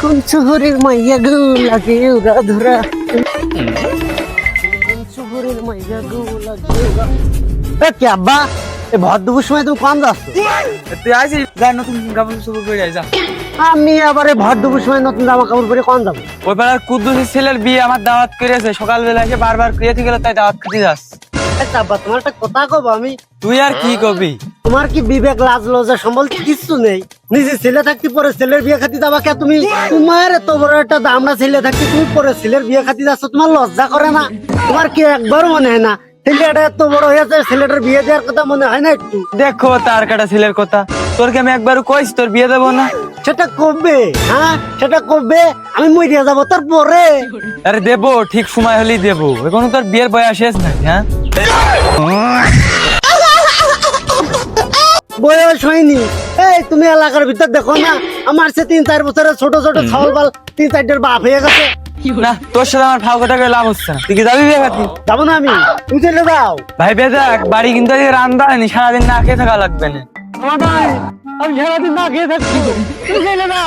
কোন শহরের মাইয়া গো? লাগে ধরা শহরের মাইয়া গো? লাগে উড়া কি আব্বা? এ ভর দুপুর সময় তুমি কম যাচ্ছ? তুই আইসিস যা নতুন কাপড় চোপড় পরে আয়, যা। আমি আবার এই ভর দুপুর সময় নতুন জামা কাপড় পরে কম যাব? ওই পাড়ার কুদ্দুসের ছেলের বিয়ে আমার দাওয়াত করেছে সকালবেলা এসে বারবার গেল তাই দাওয়াত খেতে যাস। আব্বা তোমার একটা কথা কব আমি? তুই আর কি কবি? তোমার কি বিবেক লাজ লজ্জা সম্বল কিচ্ছু নেই? নিজে ছেলে থাকতে পরে ছেলের বিয়ে খাতি যাবা কে তুমি? তোমার এত বড় একটা দামড়া ছেলে থাকতে তুমি পরে ছেলের বিয়ে খাতি যাচ্ছ তোমার লজ্জা করে না? তোমার কি একবার মনে হয় না? ছেলেটা এত বড় হয়েছে ছেলেটার বিয়ে দেওয়ার কথা মনে হয় না একটু? দেখো তার কাটা ছেলের কথা। তোর কি আমি একবার কইস তোর বিয়ে দেবো না? সেটা কবে? হ্যাঁ সেটা কবে? আমি মরিয়া যাব তারপরে আরে দেবো ঠিক সময় হলেই দেবো। এখনও তোর বিয়ের বয়স শেষ নাই হ্যাঁ? বয়স হয়নি। এই তুমি এলাকার ভিতর দেখো না আমার সে তিন চার বছরের ছোট ছোট ছাগল বাল তিন চারটের বাপ হয়ে গেছে। না তোর সাথে আমার ফাও কথা লাভ হচ্ছে না। তুই কি যাবি বিয়ে খাতি যাব না আমি তুমি চলে যাও। ভাই বেজাক বাড়ি কিন্তু রান্না হয়নি সারাদিন না খেয়ে থাকা লাগবে না। আমি সারাদিন না খেয়ে থাকছি চলে